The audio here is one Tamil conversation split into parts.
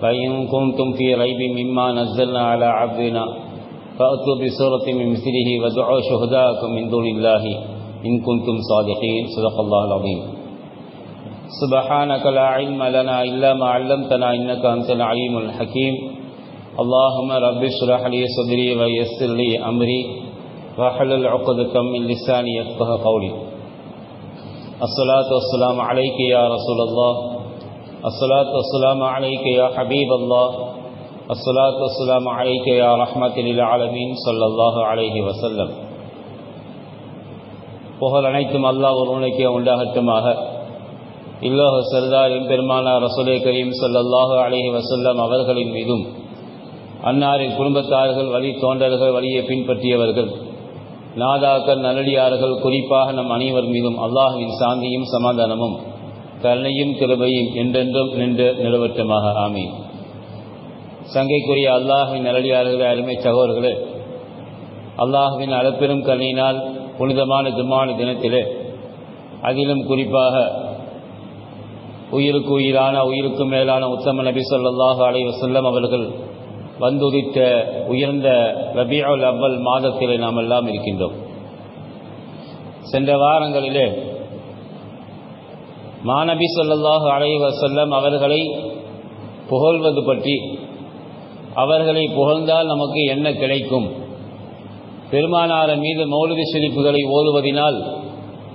فإن كنتم في ريب مما نزلنا على عبدنا فأتوا بسورة من مثله ودعوا شهداءكم من دون الله إن كنتم صادقين. صدق الله العظيم. سبحانك لا علم لنا إلا ما علمتنا إنك أنت العليم الحكيم. اللهم رب اشرح لي صدري ويسر لي أمري. واحلل عقدة من لساني يفقه قولي. الصلاة والسلام عليك يا رسول الله. الصلاة والسلام عليك يا حبيب الله الصلاة والسلام عليك يا رحمة للعالمين صلى الله عليه وسلم புகழ் அனைத்தும் அல்லாஹ் ஒருவனுக்கே உண்டாகட்டுமாக இல்லோக சர்தார் பெருமானா ரசூலே கரீம் சல்லல்லாஹு அலைஹி வசல்லம் அவர்களின் மீதும் அன்னாரின் குடும்பத்தார்கள் வழி தோன்றர்கள் வழியை பின்பற்றியவர்கள் நாதாக்கள் நல்லடியார்கள் குறிப்பாக நம் அனைவர் மீதும் அல்லாஹுவின் சாந்தியும் சமாதானமும் கருணையும் கிருபையும் என்றென்றும் நின்று நிலவற்றமாக. ஆமை சங்கைக்குரிய அல்லாஹின் நல்லடியார்களே அருமை சகோதரர்களே அல்லாஹுவின் அளப்பெரும் கருணையினால் புனிதமான ஜுமான தினத்திலே அதிலும் குறிப்பாக உயிருக்கு உயிரான உயிருக்கு மேலான உத்தம நபி சொல்லாஹு அலை வசல்லம் அவர்கள் வந்துதித்த உயர்ந்த ரபியுல் அவ்வல் மாதத்திலே நாம் எல்லாம் இருக்கின்றோம். சென்ற வாரங்களிலே மாநபி சொல்லாஹு அலை வசல்லம் அவர்களை புகழ்வது பற்றி. அவர்களை புகழ்ந்தால் நமக்கு என்ன கிடைக்கும்? பெருமானார மீது மௌலவி சிரிப்புகளை ஓதுவதினால்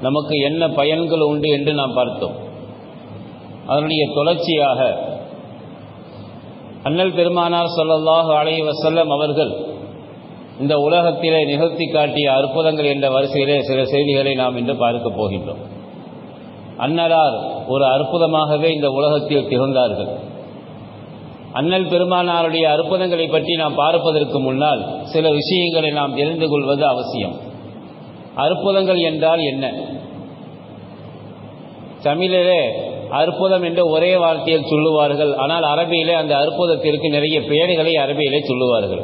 நமக்கு என்ன பயன்கள் உண்டு என்று நாம் பார்த்தோம். அதனுடைய தொடர்ச்சியாக அண்ணல் பெருமானார் சொல்லல்லாஹு அலை வசல்லம் அவர்கள் இந்த உலகத்திலே நிகழ்த்தி காட்டிய அற்புதங்கள் என்ற வரிசையிலே சில செய்திகளை நாம் இன்று பார்க்க போகின்றோம். அன்னலார் ஒரு அற்புதமாகவே இந்த உலகத்தில் திகழ்ந்தார்கள். அண்ணல் பெருமானாருடைய அற்புதங்களை பற்றி நாம் பார்ப்பதற்கு முன்னால் சில விஷயங்களை நாம் தெரிந்து கொள்வது அவசியம். அற்புதங்கள் என்றால் என்ன? தமிழிலே அற்புதம் என்று ஒரே வார்த்தையில் சொல்லுவார்கள். ஆனால் அரபியிலே அந்த அற்புதத்திற்கு நிறைய பெயர்களை அரபியிலே சொல்லுவார்கள்.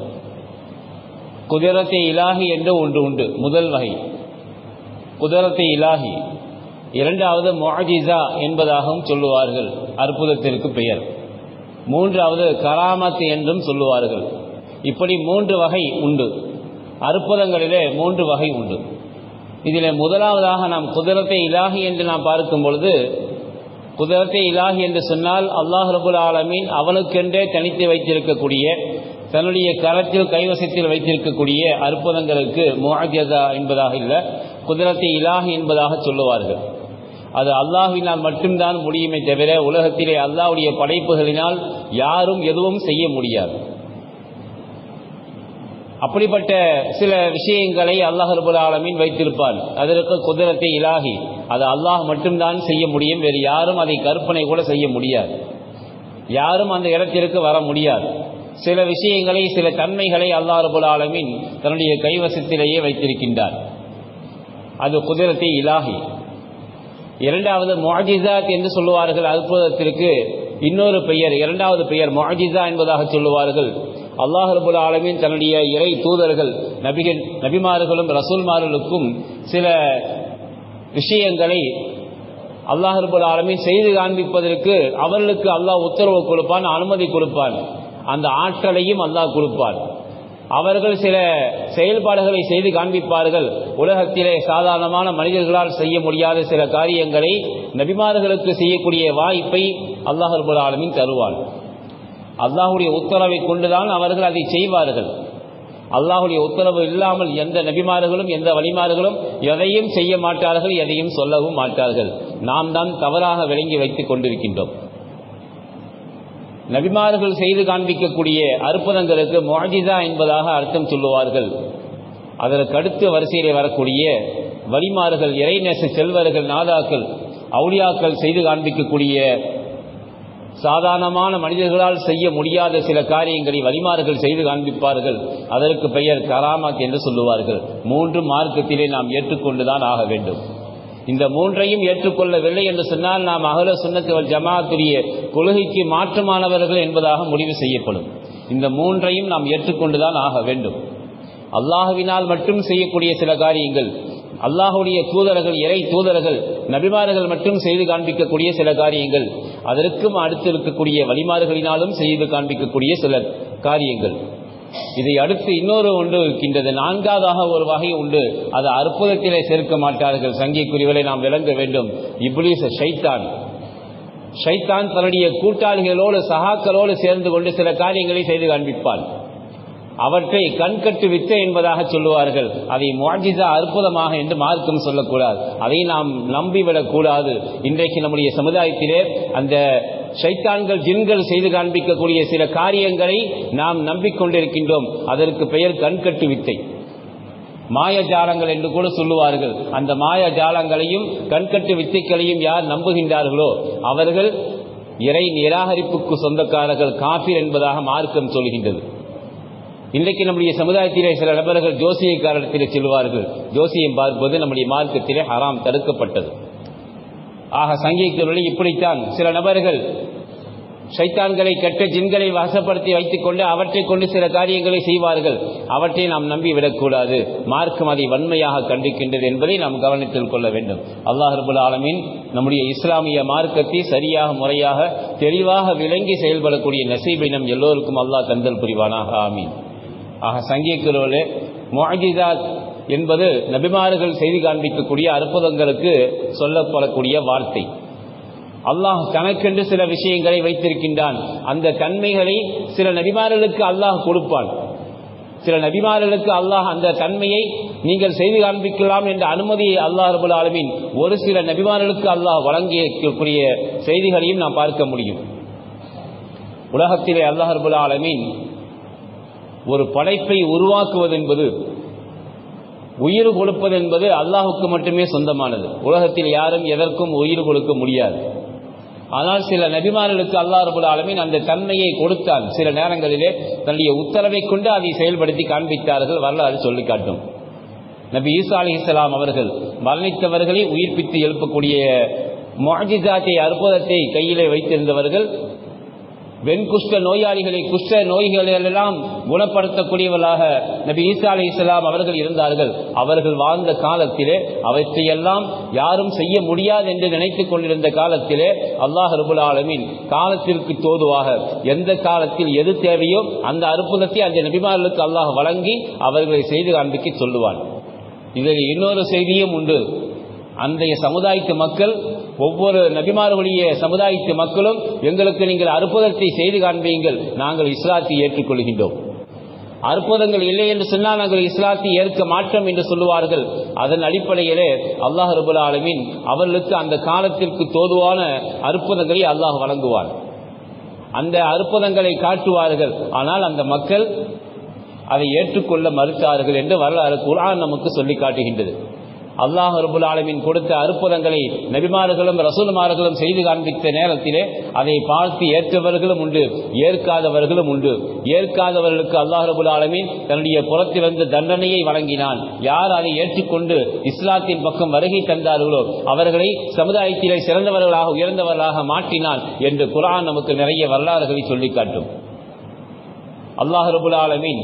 குதிரத்தை இலாகி என்று ஒன்று உண்டு முதல் வகை. குதிரத்தை இலாகி இரண்டாவது மொஹிசா என்பதாகவும் சொல்லுவார்கள். அற்புதத்திற்கு பெயர். மூன்றாவது கராமத் என்றும் சொல்லுவார்கள். இப்படி மூன்று வகை உண்டு. அற்புதங்களிலே மூன்று வகை உண்டு. இதில் முதலாவதாக நாம் குதிரத்தை இலாகி என்று நாம் பார்க்கும் பொழுது குதிரத்தை இலாகி என்று சொன்னால் அல்லாஹ் ரபுல் ஆலமீன் அவனுக்கென்றே தனித்து வைத்திருக்கக்கூடிய தன்னுடைய கரத்தில் கைவசத்தில் வைத்திருக்கக்கூடிய அற்புதங்களுக்கு முஹஜதா என்பதாக இல்லை குதிரத்தை இலாகி என்பதாக சொல்லுவார்கள். அது அல்லாஹினால் மட்டும்தான் முடியுமே தவிர உலகத்திலே அல்லாஹுடைய படைப்புகளினால் யாரும் எதுவும் செய்ய முடியாது. அப்படிப்பட்ட சில விஷயங்களை அல்லாஹ் ரபுல் ஆலமீன் வைத்திருப்பான். அதற்கு குதிரத்தை இலாகி அது அல்லாஹ் மட்டும்தான் செய்ய முடியும். வேறு யாரும் அதை கற்பனை கூட செய்ய முடியாது. யாரும் அந்த இடத்திற்கு வர முடியாது. சில விஷயங்களை சில தன்மைகளை அல்லாஹ் ரபுல் ஆலமீன் தன்னுடைய கைவசத்திலேயே வைத்திருக்கின்றார். அது குதிரத்தை இலாகி இரண்டாவது மொஹிசாத் என்று சொல்லுவார்கள் அற்புதத்திற்கு இன்னொரு பெயர் இரண்டாவது பெயர் மொஹிசா என்பதாக சொல்லுவார்கள். அல்லாஹர்புல் ஆலமின் தன்னுடைய இறை தூதர்கள் நபிகள் நபிமார்களும் ரசூல்மார்களுக்கும் சில விஷயங்களை அல்லாஹ் ரபுல் ஆலமின் செய்து காண்பிப்பதற்கு அவர்களுக்கு அல்லாஹ் உத்தரவு கொடுப்பான் அனுமதி கொடுப்பான். அந்த ஆற்றலையும் அல்லாஹ் கொடுப்பான். அவர்கள் சில செயல்பாடுகளை செய்து காண்பிப்பார்கள். உலகத்திலே சாதாரணமான மனிதர்களால் செய்ய முடியாத சில காரியங்களை நபிமார்களுக்கு செய்யக்கூடிய வாய்ப்பை அல்லாஹ் ஆலமின் தருவார் அல்லாஹுடைய உத்தரவை கொண்டுதான் அவர்கள் அதை செய்வார்கள். அல்லாஹுடைய உத்தரவு இல்லாமல் எந்த நபிமார்களும் எந்த வழிமார்களும் எதையும் செய்ய மாட்டார்கள் எதையும் சொல்லவும் மாட்டார்கள். நாம் தான் தவறாக விளங்கி வைத்துக் கொண்டிருக்கின்றோம். நபிமார்கள் செய்து காண்பிக்கக்கூடிய அற்புதங்களுக்கு மொஹிதா என்பதாக அர்த்தம் சொல்லுவார்கள். அதற்கு அடுத்த வரிசையிலே வரக்கூடிய வழிமார்கள் இறைநேச செல்வர்கள் நாதாக்கள் அவுளியாக்கள் செய்து காண்பிக்கக்கூடிய சாதாரணமான மனிதர்களால் செய்ய முடியாத சில காரியங்களை வலிமார்கள் செய்து காண்பிப்பார்கள். அதற்கு பெயர் கராமத் என்று சொல்லுவார்கள். மூன்று மார்க்கத்திலே நாம் ஏற்றுக்கொண்டுதான் ஆக வேண்டும். இந்த மூன்றையும் ஏற்றுக்கொள்ளவில்லை என்று சொன்னால் நாம் அகல சுண்ணத்துவல் ஜமாத்துடைய கொள்கைக்கு மாற்றமானவர்கள் என்பதாக முடிவு செய்யப்படும். இந்த மூன்றையும் நாம் ஏற்றுக்கொண்டுதான் ஆக வேண்டும். அல்லாஹுவினால் மட்டும் செய்யக்கூடிய சில காரியங்கள் அல்லாஹுடைய தூதர்கள் இறை தூதர்கள் நபிமார்கள் மட்டும் செய்து காண்பிக்கக்கூடிய சில காரியங்கள் அதற்கும் அடுத்து இருக்கக்கூடிய வழிமாறுகளினாலும் செய்து காண்பிக்கக்கூடிய சில காரியங்கள். இதை அடுத்து இன்னொரு ஒன்று இருக்கின்றது. நான்காவதாக ஒரு வகை உண்டு. அது அற்புதத்திலே சேர்க்க மாட்டார்கள். சங்கிக்குரியவரை நாம் விளங்க வேண்டும். இப்ளீஸ் ஷைத்தான். ஷைத்தான் தன்னுடைய கூட்டாளிகளோடு சகாக்களோடு சேர்ந்து கொண்டு சில காரியங்களை செய்து காண்பிப்பான். அவற்றை கண்கட்டு வித்தை என்பதாக சொல்லுவார்கள். அதை மாஜிதா அற்புதமாக என்று மார்க்கம் சொல்லக்கூடாது. அதை நாம் நம்பிவிடக் கூடாது இன்றைக்கு நம்முடைய சமுதாயத்திலே அந்த ஷைத்தான்கள் ஜின்கள் செய்து காண்பிக்கக்கூடிய சில காரியங்களை நாம் நம்பிக்கொண்டிருக்கின்றோம். அதற்கு பெயர் கண்கட்டு வித்தை. மாயஜாலங்கள் என்று கூட சொல்லுவார்கள். அந்த மாயஜாலங்களையும் கண்கட்டு வித்தைகளையும் யார் நம்புகின்றார்களோ அவர்கள் இறை நிராகரிப்புக்கு சொந்தக்காரர்கள் காஃபிர் என்பதாக மார்க்கம் சொல்கின்றது. இன்றைக்கு நம்முடைய சமுதாயத்திலே சில நபர்கள் ஜோசியக்காரத்திலே செல்வார்கள். ஜோசியம் பார்ப்பது நம்முடைய மார்க்கத்திலே ஹராம் தடுக்கப்பட்டது. ஆக சங்கீதங்களில் இப்படித்தான். சில நபர்கள் சைத்தான்களை கெட்ட ஜின்களை வசப்படுத்தி வைத்துக் கொண்டு அவற்றை கொண்டு சில காரியங்களை செய்வார்கள். அவற்றை நாம் நம்பி விடக்கூடாது மார்க்கம் அதை வன்மையாக கண்டிக்கின்றது என்பதை நாம் கவனத்தில் கொள்ள வேண்டும். அல்லாஹ் ரபுல் ஆலமீன் நம்முடைய இஸ்லாமிய மார்க்கத்தை சரியாக முறையாக தெளிவாக விளங்கி செயல்படக்கூடிய நசீபை நம் எல்லோருக்கும் அல்லாஹ் தந்தல் புரிவானாக. ஆமீன். ஆக சங்கீக்குரோலே மொஹிதாத் என்பது நபிமார்கள் செய்தி காண்பிக்கக்கூடிய அற்புதங்களுக்கு சொல்லப்படக்கூடிய வார்த்தை. அல்லாஹ் தனக்கென்று சில விஷயங்களை வைத்திருக்கின்றான். அந்த தன்மைகளை சில நபிமார்களுக்கு அல்லாஹ் கொடுப்பான். சில நபிமார்களுக்கு அல்லாஹ் அந்த தன்மையை நீங்கள் செய்து காண்பிக்கலாம் என்ற அனுமதியை அல்லாஹ் ரபுல் ஆலமின் ஒரு சில நபிமார்களுக்கு அல்லாஹ் வழங்கியக்கூடிய செய்திகளையும் நாம் பார்க்க முடியும். உலகத்திலே அல்லாஹ் ரபுல் ஆலமின் ஒரு படைப்பை உருவாக்குவது என்பது உயிர் கொடுப்பது என்பது அல்லாஹுக்கு மட்டுமே சொந்தமானது. உலகத்தில் யாரும் எதற்கும் உயிர் கொடுக்க முடியாது. ஆனால் சில நபிமார்களுக்கு அல்லாஹ் ரபுல் ஆலமீன் அந்த தன்மையை கொடுத்தால் சில நேரங்களிலே தன்னுடைய உத்தரவை கொண்டு அதை செயல்படுத்தி காண்பித்தார்கள் வரலாறு சொல்லி காட்டும் நபி ஈசா அலி இஸ்லாம் அவர்கள் மரணித்தவர்களை உயிர்ப்பித்து எழுப்பக்கூடிய மாஜிதாத்தை அற்புதத்தை கையிலே வைத்திருந்தவர்கள் வெண்குஷ்ட நோயாளிகளை குஷ்ட நோய்களெல்லாம் குணப்படுத்தக்கூடியவர்களாக நபி ஈசா அலி இஸ்லாம் அவர்கள் இருந்தார்கள். அவர்கள் வாழ்ந்த காலத்திலே அவற்றையெல்லாம் யாரும் செய்ய முடியாது என்று நினைத்துக் கொண்டிருந்த காலத்திலே அல்லாஹ் ரபுல் ஆலமின் காலத்திற்கு தோதுவாக எந்த காலத்தில் எது தேவையோ அந்த அற்புதத்தை அந்த நபிமார்களுக்கு அல்லாஹ் வழங்கி அவர்களை செய்து காண்பிக்க சொல்லுவான். இதில் இன்னொரு செய்தியும் உண்டு. அன்றைய சமுதாயத்து மக்கள் ஒவ்வொரு நபிமார்களுடைய சமுதாயத்து மக்களும் எங்களுக்கு நீங்கள் அற்புதத்தை செய்து காண்பீங்கள். நாங்கள் இஸ்லாத்தை ஏற்றுக்கொள்கின்றோம். அற்புதங்கள் இல்லை என்று சொன்னால் நாங்கள் இஸ்லாத்தை ஏற்க மாட்டோம் என்று சொல்லுவார்கள். அதன் அடிப்படையிலே அல்லாஹ் ரபுல் ஆலமின் அவர்களுக்கு அந்த காலத்திற்கு தோதுவான அற்புதங்களை அல்லாஹ் வழங்குவார் அந்த அற்புதங்களை காட்டுவார்கள். ஆனால் அந்த மக்கள் அதை ஏற்றுக்கொள்ள மறுத்தார்கள் என்று வரலாறு குரான் நமக்கு சொல்லி காட்டுகின்றது. அல்லாஹ் ரபுல் ஆலமின் கொடுத்த அற்புதங்களை நபிமார்களும் ரசூல்மார்களும் செய்து காண்பித்த நேரத்திலே அதை பார்த்து ஏற்றவர்களும் உண்டு ஏற்காதவர்களும் உண்டு. ஏற்காதவர்களுக்கு அல்லாஹ் ரபுல் ஆலமின் தன்னுடைய புறத்திலிருந்து தண்டனையை வழங்கினான். யார் அதை ஏற்றுக்கொண்டு இஸ்லாத்தின் பக்கம் வருகை தந்தார்களோ அவர்களை சமுதாயத்திலே சிறந்தவர்களாக உயர்ந்தவர்களாக மாற்றினான் என்று குரான் நமக்கு நிறைய வரலாறுகளை சொல்லி காட்டும் அல்லாஹ் ரபுல் ஆலமின்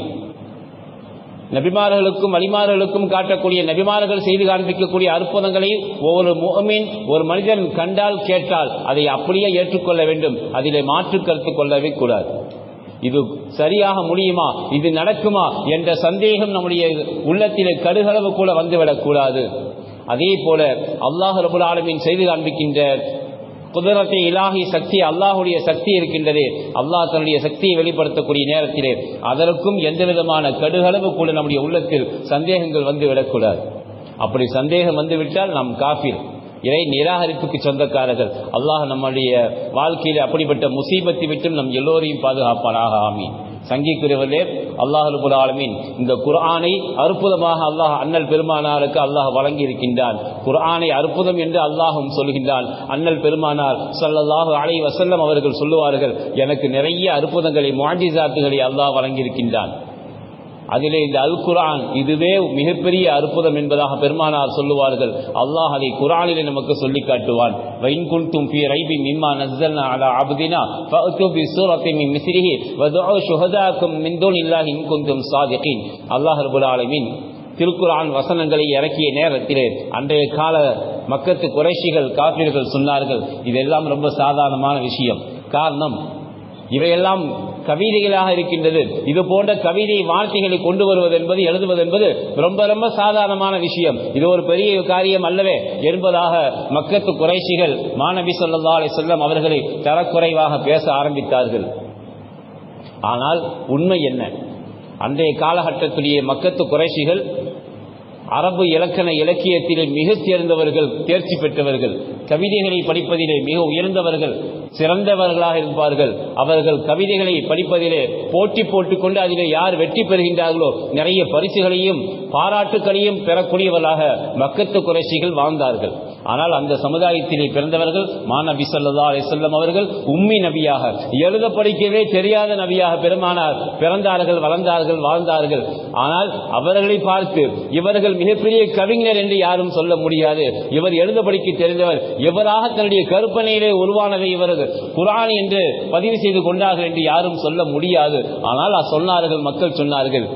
நபிமார்களுக்கும் வழிமார்களுக்கும் காட்டக்கூடிய நபிமார்கள் செய்து காண்பிக்கக்கூடிய அற்புதங்களை ஒவ்வொரு முகமின் ஒரு மனிதன் கண்டால் கேட்டால் அதை அப்படியே ஏற்றுக்கொள்ள வேண்டும். அதிலே மாற்று கருத்து கொள்ளவே கூடாது. இது சரியாக முடியுமா? இது நடக்குமா? என்ற சந்தேகம் நம்முடைய உள்ளத்திலே கடுகளவு கூட வந்துவிடக்கூடாது. அதே போல அல்லாஹ் ரபுல் ஆலமின் செய்து காண்பிக்கின்ற குதிரத்தை இலாகி சக்தி அல்லாஹுடைய சக்தி இருக்கின்றது. அல்லாஹ் தன்னுடைய சக்தியை வெளிப்படுத்தக்கூடிய நேரத்திலே அதற்கும் எந்த விதமான கடுகளவு கூட நம்முடைய உள்ளத்தில் சந்தேகங்கள் வந்து விடக்கூடாது அப்படி சந்தேகம் வந்துவிட்டால் நாம் காஃபிர். இறை நிராகரிப்புக்கு சொந்தக்காரர்கள். அல்லாஹ் நம்முடைய வாழ்க்கையில் அப்படிப்பட்ட முசீபத்தை விட்டும் நம் எல்லோரையும் பாதுகாப்பானாக ஆமி சங்கிக்குரியவர்களே அல்லாஹ் ரபுல் ஆலமீன் இந்த குர்ஆனை அற்புதமாக அல்லாஹ் அண்ணல் பெருமானாருக்கு அல்லாஹ் வழங்கி இருக்கின்றான் குர்ஆனை அற்புதம் என்று அல்லாஹும் சொல்கின்றான். அண்ணல் பெருமானார் ஸல்லல்லாஹு அலை வசல்லம் அவர்கள் சொல்லுவார்கள் எனக்கு நிறைய அற்புதங்களை முஆஜிசாத்துகளை அல்லாஹ் வழங்கியிருக்கின்றான். அதிலே இந்த அல் குரான் இதுவே மிகப்பெரிய அற்புதம் என்பதாக பெருமானார் சொல்லுவார்கள். அல்லாஹ் அதை குரானிலே நமக்கு சொல்லி காட்டுவான் வைன் குன்தும் அல்லாஹ் ரப்பல் ஆலமீன் திருக்குரான் வசனங்களை இறக்கிய நேரத்திலே அன்றைய கால மக்கத்து குறைஷிகள் காப்பீர்கள் சொன்னார்கள். இதெல்லாம் ரொம்ப சாதாரணமான விஷயம். காரணம் இவையெல்லாம் கவிதைகளாக இருக்கின்றது. இது போன்ற கவிதை வார்த்தைகளை கொண்டு வருவது என்பது எழுதுவது என்பது ரொம்ப ரொம்ப சாதாரணமான விஷயம். இது ஒரு பெரிய காரியம் அல்லவே. என்பதாக மக்கத்து குறைஷிகள் மாணவி சொல்லா அலை செல்லம் அவர்களை தரக்குறைவாக பேச ஆரம்பித்தார்கள். ஆனால் உண்மை என்ன? அன்றைய காலகட்டத்திலேயே மக்கத்து குறைஷிகள் அரபு இலக்கண இலக்கியத்திலே மிக தேர்ந்தவர்கள் தேர்ச்சி பெற்றவர்கள் கவிதைகளை படிப்பதிலே மிக உயர்ந்தவர்கள் சிறந்தவர்களாக இருப்பார்கள். அவர்கள் கவிதைகளை படிப்பதிலே போட்டி போட்டுக்கொண்டு அதிலே யார் வெற்றி பெறுகின்றார்களோ நிறைய பரிசுகளையும் பாராட்டுகளையும் பெறக்கூடியவர்களாக மக்கத்து குறைசிகள் வாழ்ந்தார்கள். ஆனால் அந்த சமுதாயத்திலே பிறந்தவர்கள் மாநபி சல்லா அலிசல்லம் அவர்கள் உம்மி நபியாக எழுத படிக்கவே தெரியாத நபியாக பெருமானார் பிறந்தார்கள் வளர்ந்தார்கள் வாழ்ந்தார்கள். ஆனால் அவர்களை பார்த்து இவர்கள் மிகப்பெரிய கவிஞர் என்று யாரும் சொல்ல முடியாது. இவர் எழுத படிக்க தெரிந்தவர் இவராக தன்னுடைய கற்பனையிலே உருவானதை இவர்கள் குரான் என்று பதிவு செய்து கொண்டார்கள் என்று யாரும் சொல்ல முடியாது. ஆனால் சொன்னார்கள் மக்கள் சொன்னார்கள்.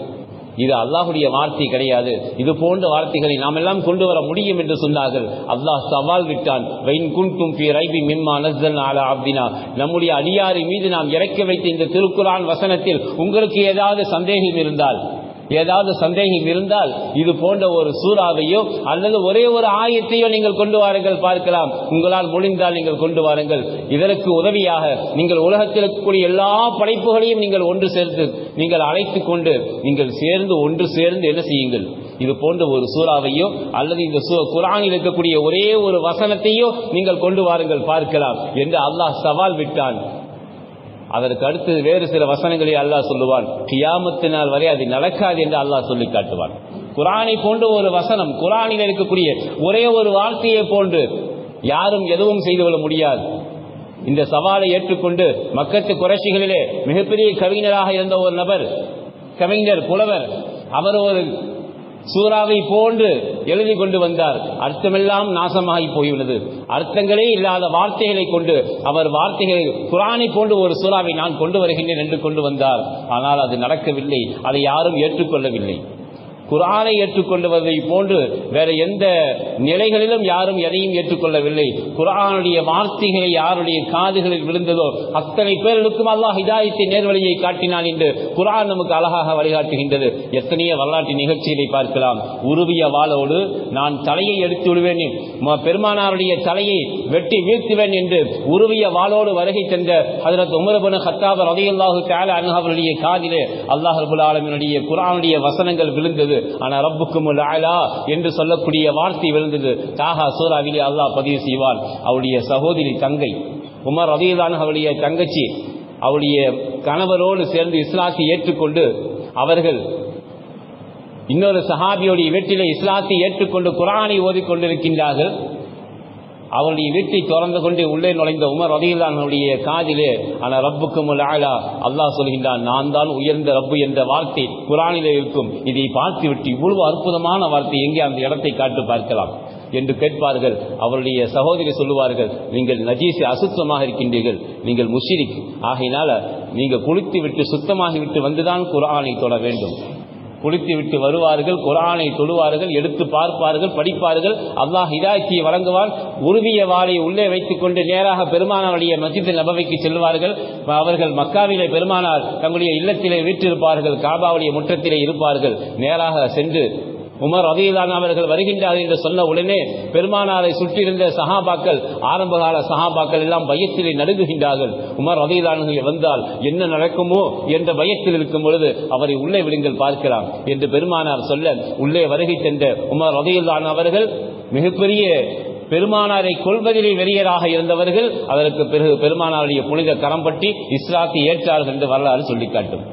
இது அல்லாஹுடைய வார்த்தை கிடையாது. இது போன்ற வார்த்தைகளை நாம் எல்லாம் கொண்டு வர முடியும் என்று சொன்னார்கள். அல்லாஹ் சவால் விட்டான். நம்முடைய அடியாரை மீது நாம் இறக்கி வைத்த இந்த திருக்குறான் வசனத்தில் உங்களுக்கு ஏதாவது சந்தேகம் இருந்தால் ஏதாவது சந்தேகம் இருந்தால் இது போன்ற ஒரு சூறாவையோ அல்லது ஒரே ஒரு ஆயத்தையோ நீங்கள் கொண்டு வாருங்கள் பார்க்கலாம். உங்களால் முடிந்தால் நீங்கள் கொண்டு வாருங்கள். இதற்கு உதவியாக நீங்கள் உலகத்தில் இருக்கக்கூடிய எல்லா படைப்புகளையும் நீங்கள் ஒன்று சேர்த்து நீங்கள் அழைத்து கொண்டு நீங்கள் சேர்ந்து ஒன்று சேர்ந்து என்ன செய்யுங்கள்? இது போன்ற ஒரு சூறாவையோ அல்லது இந்த குரானில் இருக்கக்கூடிய ஒரே ஒரு வசனத்தையோ நீங்கள் கொண்டு வாருங்கள் பார்க்கலாம் என்று அல்லாஹ் சவால் விட்டான். அதற்கு அடுத்து வேறு சில வசனங்களை அல்லாஹ் சொல்லுவான். கியாமத்தினால் வரை அது நடக்காது என்று அல்லாஹ் சொல்லி காட்டுவான். குரானை போன்ற ஒரு வசனம் குரானில் இருக்கக்கூடிய ஒரே ஒரு வார்த்தையை போன்று யாரும் எதுவும் செய்து கொள்ள முடியாது. இந்த சவாலை ஏற்றுக்கொண்டு மக்கத்து குறைச்சிகளிலே மிகப்பெரிய கவிஞராக இருந்த ஒரு நபர் கவிஞர் புலவர் அவர் ஒரு சூறாவை போன்று எழுதி கொண்டு வந்தார். அர்த்தமெல்லாம் நாசமாகி போயுள்ளது. அர்த்தங்களே இல்லாத வார்த்தைகளை கொண்டு அவர் வார்த்தைகளை குரானை போன்று ஒரு சூறாவை நான் கொண்டு வருகின்றேன் என்று கொண்டு வந்தார். ஆனால் அது நடக்கவில்லை. அதை யாரும் ஏற்றுக்கொள்ளவில்லை. குரானை ஏற்றுக்கொள்வதை போன்று வேற எந்த நிலைகளிலும் யாரும் எதையும் ஏற்றுக்கொள்ளவில்லை. குரானுடைய வார்த்தைகளை யாருடைய காதுகளில் விழுந்ததோ அத்தனை பேர்களுக்கும் அல்லாஹ் ஹிதாயத்தை நேர்வழியை காட்டினான் என்று குரான் நமக்கு அழகாக வழிகாட்டுகின்றது. எத்தனையோ வரலாற்று நிகழ்ச்சிகளை பார்க்கலாம். உருவிய வாளோடு நான் தலையை எடுத்து விடுவேன். பெருமானாருடைய தலையை வெட்டி வீழ்த்துவேன் என்று உருவிய வாளோடு வருகை தந்த அதற்கு உமரபன ஹத்தாபர் அதையல்லாஹு கேல அனுகாவனுடைய காதிலே அல்லாஹ் ரபுல் ஆலமினுடைய குரானுடைய வசனங்கள் விழுந்தது. ஆனா ரப்புக்கும் அலா என்று சொல்லக்கூடிய வார்த்தை விழுந்தது. தாகா சூறாவிலே அல்லாஹ் பதிவு செய்வான். அவருடைய சகோதரி தங்கை உமர் ரதியதான் அவருடைய தங்கச்சி அவருடைய கணவரோடு சேர்ந்து இஸ்லாத்தை ஏற்றுக்கொண்டு அவர்கள் இன்னொரு சஹாபியோடைய வீட்டிலே இஸ்லாத்தை ஏற்றுக்கொண்டு குரானை ஓதிக்கொண்டிருக்கின்றார்கள். அவருடைய வீட்டை திறந்து கொண்டு உள்ளே நுழைந்த உமர் ரதியிலானுடைய காதிலே ஆனா ரப்புக்கும் ஆலா அல்லாஹ் சொல்கின்றான் நான் தான் உயர்ந்த ரப்பு என்ற வார்த்தை குரானிலே இருக்கும். இதை பார்த்து விட்டு இவ்வளவு அற்புதமான வார்த்தை எங்கே அந்த இடத்தை காட்டு பார்க்கலாம்? என்று கேட்பார்கள். அவருடைய சகோதரி சொல்லுவார்கள் நீங்கள் நஜீசி அசுத்தமாக இருக்கின்றீர்கள். நீங்கள் முஷிரிக். ஆகையினால நீங்கள் குளித்து விட்டு சுத்தமாகிவிட்டு வந்துதான் குரானை தொட வேண்டும். குளித்துவிட்டு வருவார்கள் குரானை தொழுவார்கள் எடுத்து பார்ப்பார்கள் படிப்பார்கள். அல்லாஹ் இதாக்கியை வழங்குவான். உருவிய வாளை உள்ளே வைத்துக் கொண்டு நேராக பெருமானாருடைய மசித் நபவைக்கு செல்வார்கள். அவர்கள் மக்காவிலே பெருமானார் தங்களுடைய இல்லத்திலே வீற்றிருப்பார்கள் காபாவுடைய முற்றத்திலே இருப்பார்கள். நேராக சென்று உமர் ரதியிலான அவர்கள் வருகின்றார்கள் என்று சொன்ன உடனே பெருமானாரை சுற்றியிருந்த சஹாபாக்கள் ஆரம்பகால சஹாபாக்கள் எல்லாம் பயத்திலே நடுங்குகின்றார்கள். உமர் ரதியிலானர்கள் வந்தால் என்ன நடக்குமோ என்ற பயத்தில் இருக்கும் பொழுது அவரை உள்ளே விடுங்கள் பார்க்கலாம் என்று பெருமானார் சொல்ல உள்ளே வருகை சென்ற உமர் ரதியிலான அவர்கள் மிகப்பெரிய பெருமானாரை கொள்வதிலே வெறியராக இருந்தவர்கள் அதற்கு பிறகு பெருமானாருடைய புனித கரம் பற்றி இஸ்லாத்தை ஏற்றார்கள் என்று வரலாறு சொல்லிக்காட்டும்.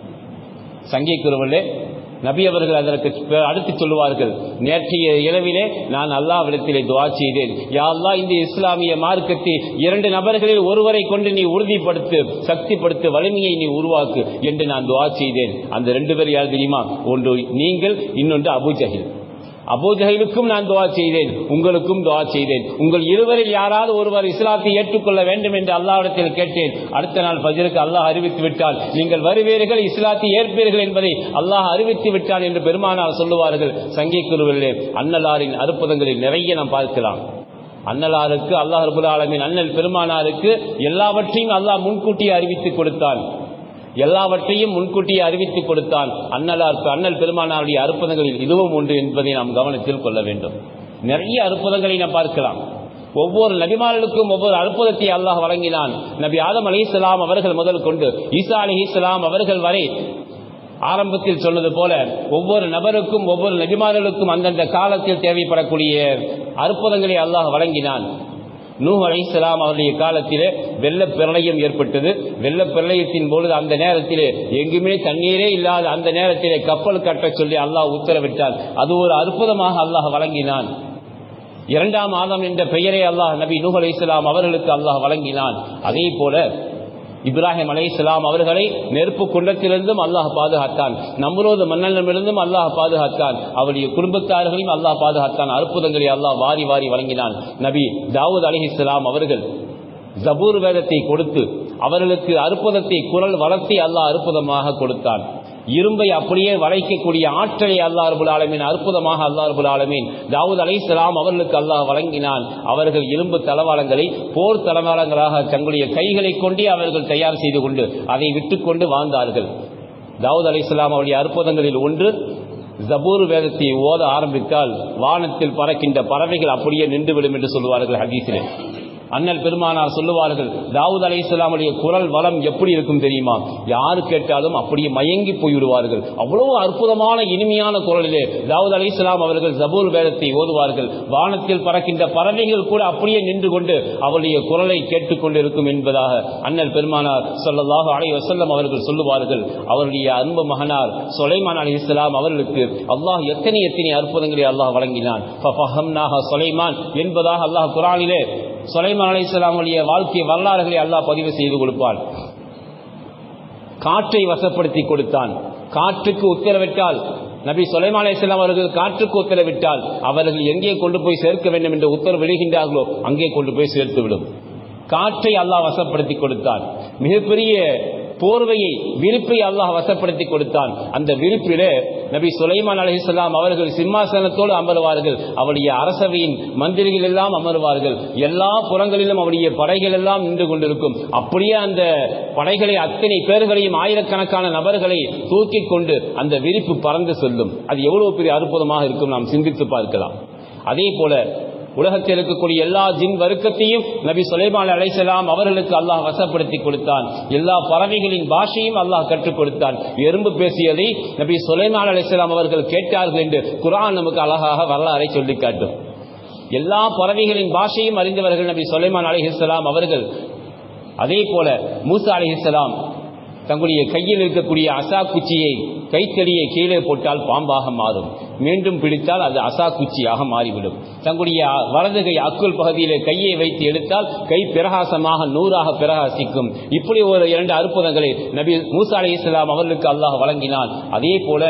சங்கிக்குறவர்களே நபி அவர்கள் அதற்கு அடுத்து சொல்லுவார்கள் நேற்றைய இரவிலே நான் அல்லாவிடத்திலே துவா செய்தேன். யாழ்லா இந்த இஸ்லாமிய மார்க்கத்தை இரண்டு நபர்களில் ஒருவரை கொண்டு நீ உறுதிப்படுத்து சக்திப்படுத்து வலிமையை நீ உருவாக்கு என்று நான் துவா செய்தேன். அந்த ரெண்டு பேர் யார் தெரியுமா? ஒன்று நீங்கள் இன்னொன்று அபுஜஹில் அபூஜஹிலுக்கும் நான் துவா செய்தேன் உங்களுக்கும் துவா செய்தேன். உங்கள் இருவரில் யாராவது ஒருவர் இஸ்லாத்தை ஏற்றுக்கொள்ள வேண்டும் என்று அல்லாவிடத்தில் கேட்டேன். அடுத்த நாள் பஜருக்கு அல்லாஹ் அறிவித்து விட்டால் நீங்கள் வருவீர்கள் இஸ்லாத்தை ஏற்பீர்கள் என்பதை அல்லாஹ் அறிவித்து விட்டான் என்று பெருமானார் சொல்லுவார்கள். சங்கை குருவிலே அன்னலாரின் அற்புதங்களில் நிறைய நாம் பார்க்கலாம். அன்னலாருக்கு அல்லாஹ் ரபுல் ஆலமின் அண்ணல் பெருமானாருக்கு எல்லாவற்றையும் அல்லாஹ் முன்கூட்டியே அறிவித்து கொடுத்தான். எல்லாவற்றையும் முன்கூட்டியே அறிவித்துக் கொடுத்தான். அன்னலாருக்கு அண்ணல் பெருமானாருடைய அற்புதங்களில் இதுவும் ஒன்று என்பதை நாம் கவனத்தில் கொள்ள வேண்டும். நிறைய அற்புதங்களை நாம் பார்க்கலாம். ஒவ்வொரு நபிமாரலுக்கும் ஒவ்வொரு அற்புதத்தை அல்லாஹ் வழங்கினான். நபி ஆதம் அலி இஸ்லாம் அவர்கள் முதல் கொண்டு ஈசா அலி இஸ்லாம் அவர்கள் வரை ஆரம்பத்தில் சொன்னது போல ஒவ்வொரு நபருக்கும் ஒவ்வொரு நபிமாரலுக்கும் அந்தந்த காலத்தில் தேவைப்படக்கூடிய அற்புதங்களை அல்லாஹ் வழங்கினான். நூ அலைசலாம் அவருடைய காலத்திலே வெள்ளப் பிரளயம் ஏற்பட்டது. வெள்ள பிரளயத்தின் பொழுது அந்த நேரத்திலே எங்குமே தண்ணீரே இல்லாத அந்த நேரத்திலே கப்பல் கட்டச் சொல்லி அல்லாஹ் உத்தரவிட்டான். அது ஒரு அற்புதமாக அல்லாஹ் வழங்கினான். இரண்டாம் ஆதம் என்ற பெயரை அல்லாஹ் நபி நூஹ் அலி இஸ்லாம் அவர்களுக்கு அல்லாஹ் வழங்கினான். அதே போல இப்ராஹிம் அலை இஸ்லாம் அவர்களை நெருப்பு குண்டத்திலிருந்தும் அல்லாஹ் பாதுகாத்தான். நம்மளோட மன்னனிடமிருந்தும் அல்லாஹ் பாதுகாத்தான். அவருடைய குடும்பத்தார்களையும் அல்லாஹ் பாதுகாத்தான். அற்புதங்களை அல்லாஹ் வாரி வாரி வழங்கினான். நபி தாவூத் அலி இஸ்லாம் அவர்கள் ஜபூர் வேதத்தை கொடுத்து அவர்களுக்கு அற்புதத்தை குரல் வளர்த்தி அல்லாஹ் அற்புதமாக கொடுத்தான். இரும்பை அப்படியே வளைக்கக்கூடிய ஆற்றலை அல்லாஹ் ரபுல் ஆலமீன் அற்புதமாக அல்லாஹ் அருபுல் ஆலமீன் தாவூத் அலை அவர்களுக்கு அல்லாஹ் வழங்கினான். அவர்கள் இரும்பு தளவாளங்களை போர் தளவாளங்களாக தங்களுடைய கைகளை கொண்டே அவர்கள் தயார் செய்து கொண்டு அதை விட்டுக்கொண்டு வாழ்ந்தார்கள். தாவூத் அலை அவருடைய அற்புதங்களில் ஒன்று ஜபூர் வேதத்தை ஓத ஆரம்பித்தால் வானத்தில் பறக்கின்ற பறவைகள் அப்படியே நின்றுவிடும் என்று சொல்லுவார்கள் ஹதீஸிலே. அண்ணல் பெருமானார் சொல்லுவார்கள் தாவூத் அலை இஸ்லாமுடைய குரல் வளம் எப்படி இருக்கும் தெரியுமா? யாரு கேட்டாலும் அப்படியே மயங்கி போய்விடுவார்கள். அவ்வளவு அற்புதமான இனிமையான குரலிலே தாவூத் அலை இஸ்லாம் அவர்கள் ஜபூர் வேதத்தை ஓதுவார்கள். வானத்தில் பறக்கின்ற பறவைகள் கூட அப்படியே நின்று கொண்டு அவருடைய குரலை கேட்டுக்கொண்டிருக்கும் என்பதாக அண்ணல் பெருமானார் சொல்லதாக அலை வசல்லம் அவர்கள் சொல்லுவார்கள். அவருடைய அன்பு மகனார் சொலைமான் அலி இஸ்லாம் அவர்களுக்கு அல்லாஹ் எத்தனை எத்தனை அற்புதங்களை அல்லாஹ் வழங்கினான். சொலைமான் என்பதாக அல்லாஹ் குரானிலே சுலைமான் அலி இஸ்லாமுடைய வாழ்க்கை வரலாறுகளை அல்லாஹ் பதிவு செய்து கொடுப்பான். காற்றை வசப்படுத்தி கொடுத்தான். காற்றுக்கு உத்தரவிட்டால் நபி சுலைமான் அலிஸ்லாம் அவர்கள் காற்றுக்கு உத்தரவிட்டால் அவர்கள் எங்கே கொண்டு போய் சேர்க்க வேண்டும் என்று உத்தரவு விடுகின்றார்களோ அங்கே கொண்டு போய் சேர்த்துவிடும். காற்றை அல்லாஹ் வசப்படுத்தி கொடுத்தான். மிகப்பெரிய போர்வையை விருப்பை அல்லாஹ் வசப்படுத்தி கொடுத்தான். அந்த விருப்பில நபி சுலைமான் அலிஹிஸ்லாம் அவர்கள் சிம்மாசனத்தோடு அமருவார்கள். அவருடைய அரசவையின் மந்திரிகள் எல்லாம் அமருவார்கள். எல்லா புறங்களிலும் அவருடைய படைகள் எல்லாம் நின்று கொண்டிருக்கும். அப்படியே அந்த படைகளை அத்தனை பேர்களையும் ஆயிரக்கணக்கான நபர்களை தூக்கி கொண்டு அந்த விரிப்பு பறந்து செல்லும். அது எவ்வளவு பெரிய அற்புதமாக இருக்கும் நாம் சிந்தித்து பார்க்கலாம். அதே போல உலகத்தில் இருக்கக்கூடிய எல்லா ஜின் வர்க்கத்தையும் நபி சுலைமான் அலைசலாம் அவர்களுக்கு அல்லாஹ் வசப்படுத்தி கொடுத்தான். எல்லா பறவைகளின் பாஷையும் அல்லாஹ் கற்றுக் கொடுத்தான். எறும்பு பேசியதை நபி சுலைமான் அலைசலாம் அவர்கள் கேட்டார்கள் என்று குரான் நமக்கு அழகாக வரலாறை சொல்லி காட்டும். எல்லா பறவைகளின் பாஷையும் அறிந்தவர்கள் நபி சுலைமான் அலிஹிஸ்லாம் அவர்கள். அதே போல மூசா அலிஹிஸ்லாம் தங்களுடைய கையில் இருக்கக்கூடிய அசா குச்சியை கைத்தடியை கீழே போட்டால் பாம்பாக மாறும். மீண்டும் பிடித்தால் அது அசா குச்சியாக மாறிவிடும். தங்களுடைய வலது கை அக்குள் பகுதியிலே கையை வைத்து எடுத்தால் கை பிரகாசமாக நூறாக பிரகாசிக்கும். இப்படி ஒரு இரண்டு அற்புதங்களை நபி மூசா அலி இஸ்லாம் அவர்களுக்கு அல்லாஹ் வழங்கினான். அதே போல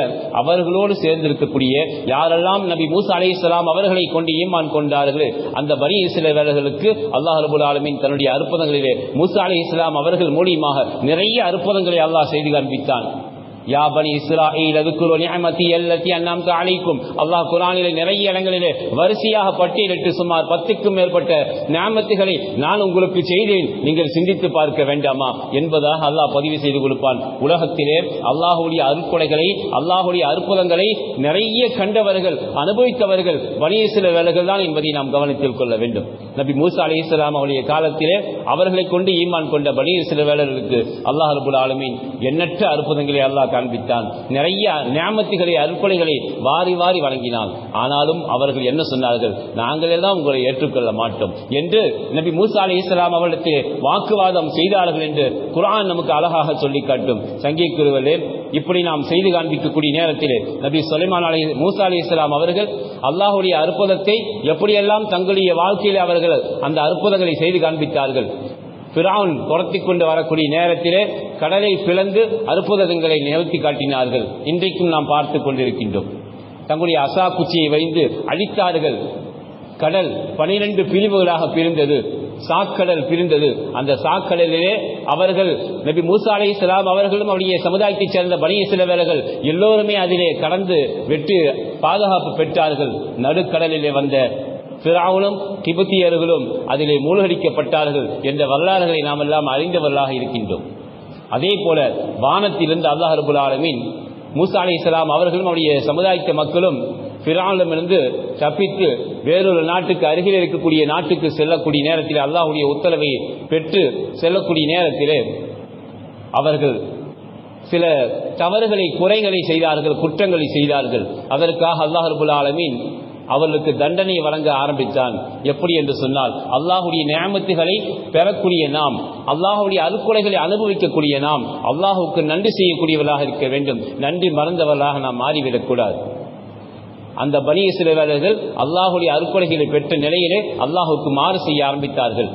அவர்களோடு சேர்ந்திருக்கக்கூடிய யாரெல்லாம் நபி மூசா அலி இஸ்லாம் அவர்களை கொண்டு ஈமான் கொண்டார்களே அந்த வரி இஸ்லேவர்களுக்கு அல்லாஹ் ரபுல் ஆலமின் தன்னுடைய அற்புதங்களிலே மூசா அலி இஸ்லாம் அவர்கள் மூலியமாக நிறைய அற்புதங்களை அல்லாஹ் செய்து காண்பித்தான். யா பனி இஸ்ராயில் அதுக்குரு நியமதி எல்லத்தி அன்னாம்து அலைக்கும். அல்லாஹ் குரானிலே நிறைய இடங்களிலே வரிசையாக பட்டியலிட்டு சுமார் பத்துக்கும் மேற்பட்ட நியமத்துகளை நான் உங்களுக்கு செய்தேன். நீங்கள் சிந்தித்து பார்க்க வேண்டாமா? என்பதாக அல்லாஹ் பதிவு செய்து கொடுப்பான். உலகத்திலே அல்லாஹுடைய அருட்கொடைகளை அல்லாஹுடைய அற்புதங்களை நிறைய கண்டவர்கள் அனுபவித்தவர்கள் வணியரசில வேலைகள் தான் என்பதை நாம் கவனத்தில் கொள்ள வேண்டும். நபி மூசா அலி இஸ்லாம் அவருடைய காலத்திலே அவர்களை கொண்டு ஈமான் கொண்ட பனி வேலைகளுக்கு அல்லாஹ் ரபுல் ஆலமீன் எண்ணற்ற அற்புதங்களை அல்லாஹ் காண்பித்தான். நிறைய நியாமத்துகளை அற்புடைகளை வாரி வாரி வழங்கினான். ஆனாலும் அவர்கள் என்ன சொன்னார்கள்? நாங்கள் எல்லாம் உங்களை ஏற்றுக்கொள்ள மாட்டோம் என்று நபி மூசா அலி இஸ்லாம் அவர்களுக்கு வாக்குவாதம் செய்தார்கள் என்று குரான் நமக்கு அழகாக சொல்லி காட்டும். சங்கீக்குருவலே இப்படி நாம் செய்து காண்பிக்கக்கூடிய நேரத்தில் நபி சுலைமான் அலி மூசா அலி இஸ்லாம் அவர்கள் அல்லாஹுடைய அற்புதத்தை எப்படியெல்லாம் தங்களுடைய வாழ்க்கையில் அவர்கள் அந்த அற்புதங்களை செய்து காண்பித்தார்கள்? பிராவுன் துரத்தி கொண்டு வரக்கூடிய நேரத்திலே கடலை பிளந்து அற்புதங்களை நிகழ்த்தி காட்டினார்கள். இன்றைக்கும் நாம் பார்த்து கொண்டிருக்கின்றோம். தங்களுடைய அசா குச்சியை வைத்து அழித்தார்கள் கடல் பனிரெண்டு பிரிவுகளாக பிரிந்தது. சாக்கடல் பிரிந்தது. அந்த சாக்கடலிலே அவர்கள் நபி மூசா அலி இஸ்லாம் அவர்களும் அவருடைய சமுதாயத்தைச் சேர்ந்த பணிய சிலவர்கள் எல்லோருமே அதிலே கடந்து வெற்றி பாதுகாப்பு பெற்றார்கள். நடுக்கடலிலே வந்த பிராவுனும் திபெத்தியர்களும் அதிலே மூழ்கடிக்கப்பட்டார்கள் என்ற வரலாறுகளை நாம் எல்லாம் அறிந்தவர்களாக இருக்கின்றோம். அதே போல வானத்திலிருந்து அல்லாஹ் ரபுல் ஆலமீன் மூசா அலி இஸ்லாம் அவர்களும் அவருடைய சமுதாயத்த மக்களும் பிரானிடமிருந்து தப்பித்து வேறொரு நாட்டுக்கு அருகில் இருக்கக்கூடிய நாட்டுக்கு செல்லக்கூடிய நேரத்தில் அல்லாஹுடைய உத்தரவை பெற்று செல்லக்கூடிய நேரத்திலே அவர்கள் சில தவறுகளை குறைகளை செய்தார்கள் குற்றங்களை செய்தார்கள். அதற்காக அல்லாஹ் ரபுல் ஆலமீன் அவர்களுக்கு தண்டனை வழங்க ஆரம்பித்தான். எப்படி என்று சொன்னால் அல்லாஹுடைய நியமத்துகளை பெறக்கூடிய நாம் அல்லாஹுடைய அறுக்குலைகளை அனுபவிக்கக்கூடிய நாம் அல்லாஹுக்கு நன்றி செய்யக்கூடியவர்களாக இருக்க வேண்டும். நன்றி மறந்தவர்களாக நாம் மாறிவிடக்கூடாது. அந்த பனிய சிலவர்கள் அல்லாஹுடைய அறுக்குலைகளை பெற்ற நிலையிலே அல்லாஹுக்கு மாறு செய்ய ஆரம்பித்தார்கள்.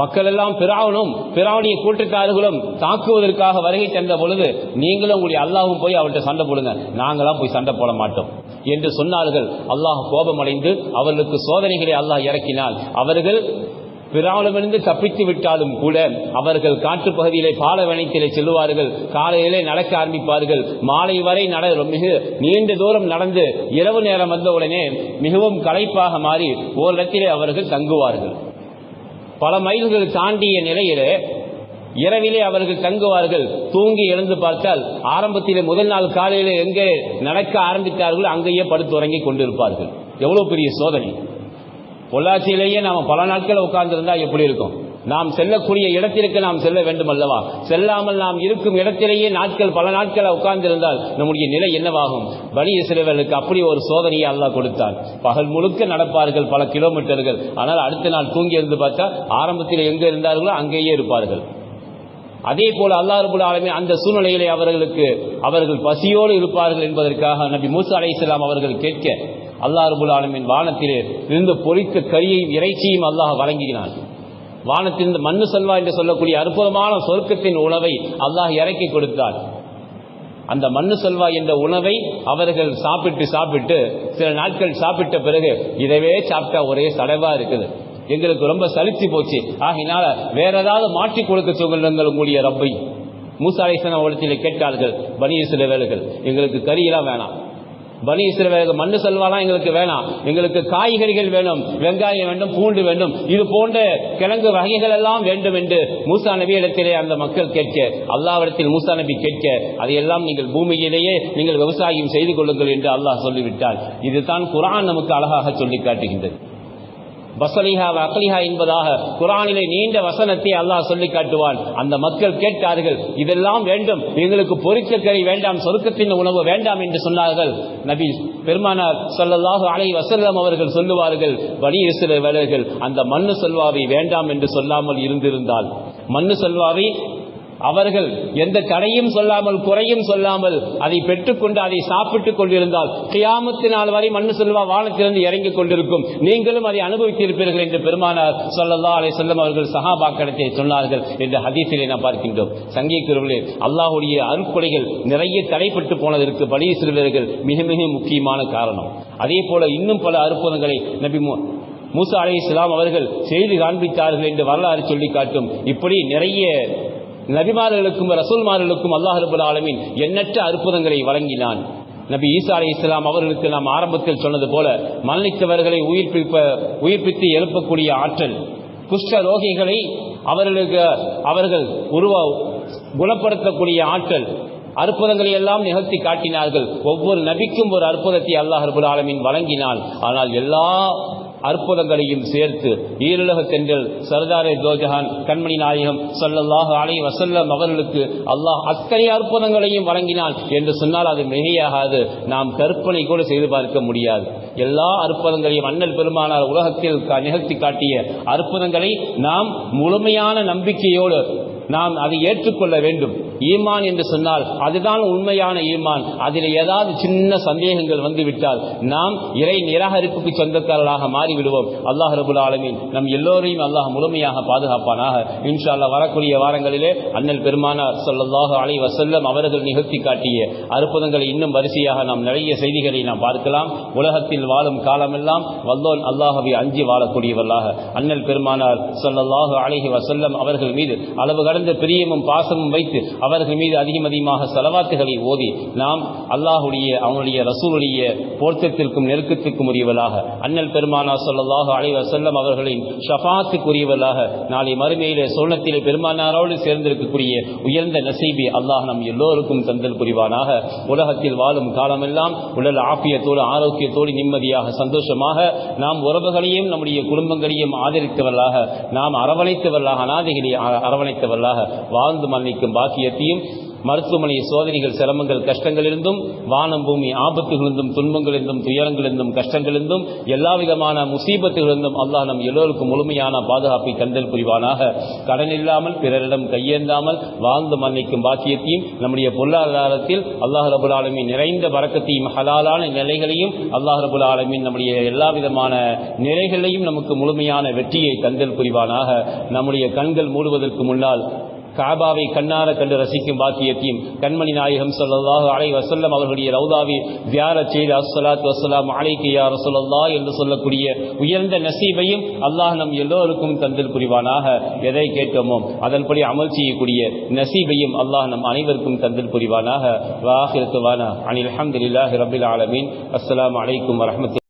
மக்கள் எல்லாம் பிராவனும் பிராவுடைய கூட்டத்தார்களும் தாக்குவதற்காக வருகை தந்த பொழுது நீங்களும் உங்களுடைய அல்லாஹும் போய் அவர்கிட்ட சண்டை போடுங்க. நாங்களாம் போய் சண்டை போட மாட்டோம். என்று சொன்னார்கள். அல்லாஹ் கோபமடைந்து அவர்களுக்கு சோதனைகளை அல்லாஹ் இறக்கினால் அவர்கள் பிராவலமிருந்து தப்பித்து விட்டாலும் கூட அவர்கள் காட்டுப் பகுதியிலே பாலவனத்திலே செல்லுவார்கள். காலையிலே நடக்க ஆரம்பிப்பார்கள். மாலை வரை நட மிக நீண்ட தூரம் நடந்து இரவு நேரம் வந்த உடனே மிகவும் களைப்பாக மாறி ஓரிடத்திலே அவர்கள் தங்குவார்கள். பல மைல்கள் தாண்டிய நிலையிலே இரவிலே அவர்கள் தங்குவார்கள். தூங்கி எழுந்து பார்த்தால் ஆரம்பத்திலே முதல் நாள் காலையிலே எங்கே நடக்க ஆரம்பித்தார்களோ அங்கேயே படுத்து உறங்கி கொண்டிருப்பார்கள். எவ்வளவு பெரிய சோதனை. பொள்ளாச்சியிலேயே நாம் பல நாட்கள் உட்கார்ந்திருந்தா எப்படி இருக்கும்? நாம் செல்லக்கூடிய இடத்திற்கு நாம் செல்ல வேண்டும் அல்லவா? செல்லாமல் நாம் இருக்கும் இடத்திலேயே நாட்கள் பல நாட்கள் உட்கார்ந்திருந்தால் நம்முடைய நிலை என்னவாகும்? பலி சிறுவர்களுக்கு அப்படி ஒரு சோதனையை அல்லாஹ் கொடுத்தார். பகல் முழுக்க நடப்பார்கள் பல கிலோமீட்டர்கள் ஆனால் அடுத்த நாள் தூங்கி இருந்து பார்த்தா ஆரம்பத்தில் எங்கே இருந்தார்களோ அங்கேயே இருப்பார்கள். அதே போல அல்லாஹ் ஆலமே அந்த சூழ்நிலையிலே அவர்களுக்கு அவர்கள் பசியோடு இருப்பார்கள் என்பதற்காக நபி மூசா அலைஹிஸ்ஸலாம் அவர்கள் கேட்க அல்லாஹ் ஆலமின் வானத்திலே இருந்து பொறித்த கரியையும் இறைச்சியும் அல்லாஹ் வழங்கினான். வானத்திலிருந்து மண்ணு செல்வா என்று சொல்லக்கூடிய அற்புதமான சொர்க்கத்தின் உணவை அல்லாஹ் இறக்கி கொடுத்தார். அந்த மண்ணு செல்வா என்ற உணவை அவர்கள் சாப்பிட்டு சாப்பிட்டு சில நாட்கள் சாப்பிட்ட பிறகு இதவே சாப்பிட்டா ஒரே சடவா இருக்குது. எங்களுக்கு ரொம்ப சலிச்சு போச்சு. ஆகினால வேற ஏதாவது மாற்றி கொடுக்க சொல்லுங்கள் உங்களுடைய ரப்பை. மூசாலேசன் அவலத்தில் கேட்டார்கள் பனி வேலைகள் எங்களுக்கு கறியெல்லாம் வேணாம். பனி இஸ்ரவேலர்கள் மண்ணு செல்வாலாம் எங்களுக்கு வேணாம். எங்களுக்கு காய்கறிகள் வேணும் வெங்காயம் வேண்டும் பூண்டு வேண்டும். இது போன்ற கிழங்கு வகைகள் எல்லாம் வேண்டும் என்று மூசா நபி இடத்திலே அந்த மக்கள் கேட்க அல்லாவிடத்தில் மூசா நபி கேட்க அதையெல்லாம் நீங்கள் பூமியிலேயே நீங்கள் விவசாயம் செய்து கொள்ளுங்கள் என்று அல்லாஹ் சொல்லிவிட்டார். இதுதான் குரான் நமக்கு அழகாக சொல்லி காட்டுகின்றது. பசலிஹா அக்லிஹா என்பதாக குரானிலே நீண்ட வசனத்தை அல்லாஹ் சொல்லி காட்டுவான். அந்த மக்கள் கேட்டார்கள் இதெல்லாம் வேண்டும் எங்களுக்கு பொரித்த கறி வேண்டாம் சொருக்கத்தின் உணவு வேண்டாம் என்று சொன்னார்கள். நபி பெருமானார் சொல்லல்லாஹு அலை வசல்லம் அவர்கள் சொல்லுவார்கள் வழி வேலர்கள் அந்த மண்ணு செல்வாவை வேண்டாம் என்று சொல்லாமல் இருந்திருந்தால். மண்ணு செல்வாவை அவர்கள் எந்த தடையும் சொல்லாமல் குறையும் சொல்லாமல் அதை பெற்றுக்கொண்டு அதை சாப்பிட்டுக் கொண்டிருந்தால் கியாமத்து நாள் வரை மண்ணு செல்வா வானத்திலிருந்து இறங்கிக் கொண்டிருக்கும். நீங்களும் அதை அனுபவித்திருப்பீர்கள் என்று பெருமானார் சொல்லல்லா அலை செல்லம் அவர்கள் சகாபாக்கடத்தை சொன்னார்கள் என்று ஹதீசிலே நாம் பார்க்கின்றோம். சங்கீக்குறவர்களே அல்லாஹுடைய அருட்கொடைகள் நிறைய தடைப்பட்டு போனதற்கு பலிய செல்வர்கள் மிக மிக முக்கியமான காரணம். அதே போல இன்னும் பல அற்புதங்களை நபி மூசா அலை இஸ்லாம் அவர்கள் செய்து காண்பித்தார்கள் என்று வரலாறு சொல்லி காட்டும். இப்படி நிறைய நபிமார்களுக்கும் ரசூல்மார்களுக்கும் அல்லாஹ் ரபுல் ஆலமீன் எண்ணற்ற அற்புதங்களை வழங்கினான். நபி ஈசா அலி இஸ்லாம் அவர்களுக்கு நாம் ஆரம்பத்தில் சொன்னது போல மரணித்தவர்களை உயிர்ப்பிப்ப உயிர்ப்பித்து எழுப்பக்கூடிய ஆற்றல் குஷ்ட ரோகிகளை அவர்களுக்கு அவர்கள் உருவ குணப்படுத்தக்கூடிய ஆற்றல் அற்புதங்களை எல்லாம் நிகழ்த்தி காட்டினார்கள். ஒவ்வொரு நபிக்கும் ஒரு அற்புதத்தை அல்லாஹ் அபுல் ஆலமீன் வழங்கினான். ஆனால் எல்லா அற்புதங்களையும் சேர்த்து ஈருலக தென்றல் சர்தாரே தோஜஹான் கண்மணி நாயகம் ஸல்லல்லாஹு அலை வசல்லம் அவர்களுக்கு அல்லாஹ் அத்தனை அற்புதங்களையும் வழங்கினான் என்று சொன்னால் அது மிகையாகாது. நாம் கற்பனை கூட செய்து பார்க்க முடியாது. எல்லா அற்புதங்களையும் அண்ணல் பெருமானார் உலகத்தில் நிகழ்த்தி காட்டிய அற்புதங்களை நாம் முழுமையான நம்பிக்கையோடு நாம் அதை ஏற்றுக்கொள்ள வேண்டும். ஈமான் என்று சொன்னால் அதுதான் உண்மையான ஈமான். அதில் ஏதாவது சின்ன சந்தேகங்கள் வந்துவிட்டால் நாம் இறை நிராகரிப்புக்கு சொந்தக்காரர்களாக மாறிவிடுவோம். அல்லாஹ் ரபுல் ஆலமின் நம் எல்லோரையும் அல்லாஹ் முழுமையாக பாதுகாப்பானாக. இன்ஷா வரக்கூடிய வாரங்களிலே அண்ணல் பெருமானார் ஸல்லல்லாஹு அலை வசல்லம் அவர்கள் நிகழ்த்தி காட்டிய அற்புதங்களை இன்னும் வரிசையாக நாம் நிறைய செய்திகளை நாம் பார்க்கலாம். உலகத்தில் வாழும் காலமெல்லாம் வல்லோன் அல்லாஹவை அஞ்சி வாழக்கூடியவர்களாக. அண்ணல் பெருமானார் ஸல்லல்லாஹு அலைஹி வசல்லம் அவர்கள் மீது அளவு கடந்த பிரியமும் பாசமும் வைத்து அவர்கள் மீது அதிகம் அதிகமாக செலவாத்துகளை ஓதி நாம் அல்லாஹுடைய அவனுடைய ரசூலுடைய போர்த்தத்திற்கும் நெருக்கத்திற்கும் உரியவர்களாக அண்ணல் பெருமானா சொல்லலாக அலைஹி செல்லம் அவர்களின் ஷஃபாத்துக்குரியவர்களாக நாளை மறுமையிலே சோழத்திலே பெருமானாரோடு சேர்ந்திருக்கக்கூடிய உயர்ந்த நசீபி அல்லாஹ் நம் எல்லோருக்கும் தந்தல் புரிவானாக. உலகத்தில் வாழும் காலமெல்லாம் உடல் ஆப்பியத்தோடு ஆரோக்கியத்தோடு நிம்மதியாக சந்தோஷமாக நாம் உறவுகளையும் நம்முடைய குடும்பங்களையும் ஆதரித்தவர்களாக நாம் அரவணைத்தவர்களாக அநாதைகளை அரவணைத்தவர்களாக வாழ்ந்து மன்னிக்கும் அனைத்தையும் மருத்துவமனை சோதனைகள் சிரமங்கள் கஷ்டங்களிலிருந்தும் வானம் பூமி ஆபத்துகளிருந்தும் துன்பங்களிலிருந்தும் துயரங்களிலிருந்தும் கஷ்டங்களிலிருந்தும் எல்லா விதமான முசீபத்துகளிலிருந்தும் அல்லாஹ் நம் எல்லோருக்கும் முழுமையான பாதுகாப்பை தந்தல் புரிவானாக. கடன் இல்லாமல் பிறரிடம் கையேந்தாமல் வாழ்ந்து மன்னிக்கும் பாக்கியத்தையும் நம்முடைய பொருளாதாரத்தில் அல்லாஹ் ரபுல் ஆலமின் நிறைந்த வரக்கத்தையும் ஹலாலான நிலைகளையும் அல்லாஹ் ரபுல் ஆலமின் நம்முடைய எல்லா விதமான நிலைகளையும் நமக்கு முழுமையான வெற்றியை தந்தல் புரிவானாக. நம்முடைய கண்கள் மூடுவதற்கு முன்னால் காபாவை கண்ணார கண்டு ரசிக்கும் பாக்கியத்தையும் கண்மணி நாயகம் சொல்லல்லாஹு அலை வசல்லம் அவர்களுடைய ரவுதாவை தியாரச் செய்து அஸ்ஸலாத்து வசலாம் அலைக்கு யா என்று சொல்லக்கூடிய உயர்ந்த நசீபையும் அல்லாஹ் நம் எல்லோருக்கும் தந்தில் புரிவானாக. எதை கேட்டோமோ அதன்படி அமல் செய்யக்கூடிய நசீபையும் அல்லாஹ் நம் அனைவருக்கும் தந்தில் புரிவானாக. வாஹிரத்துவானா அனில் அஹமதுல்லாஹி ரபில் ஆலமீன். அஸ்லாம் அலைக்கும் வரமத்து